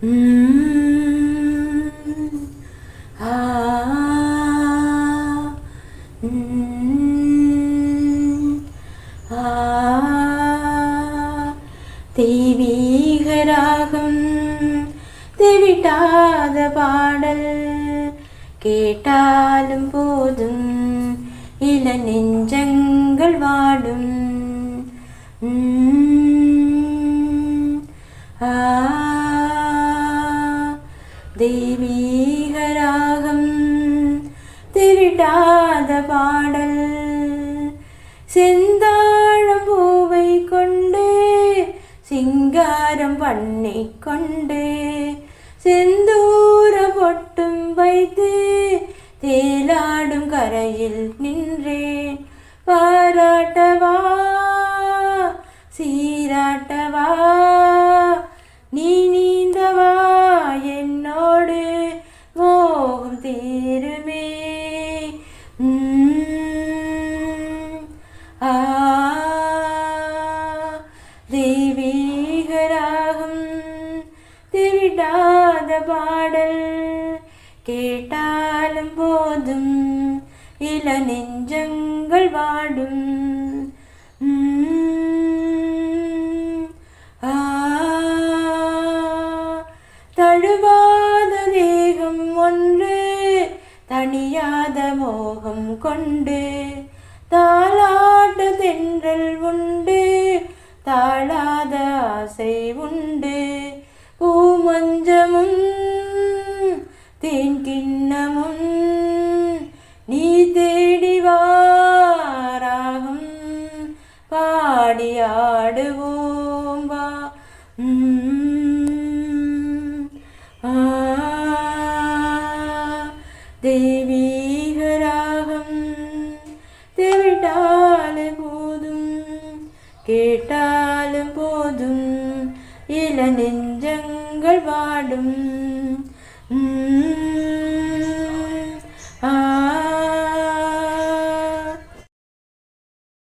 ஆ ஆ தெய்வீகராகம் தெவிட்டாத பாடல் கேட்டாலும் போதும் இள தெய்வீகராகம் திருடாத பாடல். செந்தாழம் பூவை கொண்டு சிங்காரம் பண்ணி கொண்டு செந்தூர பொட்டும் வைத்து தேலாடும் கரையில் நின்றேன். பாடல் கேட்டாலும் போதும் இள நெஞ்சங்கள் வாடும். தழுவாத தேகம் ஒன்று தனியாத மோகம் கொண்டு தாளாட்டு தென்றல் உண்டு தாழாத ஆசை உண்டு. பூமஞ்சமும் இன்னமும் நீ தேடிவாராகும் பாடியாடுவோம் வா. தெய்வீகராகம் தேவிட்டாலும் போதும் கேட்டாலும் போதும் இள நெஞ்சங்கள் வாடும்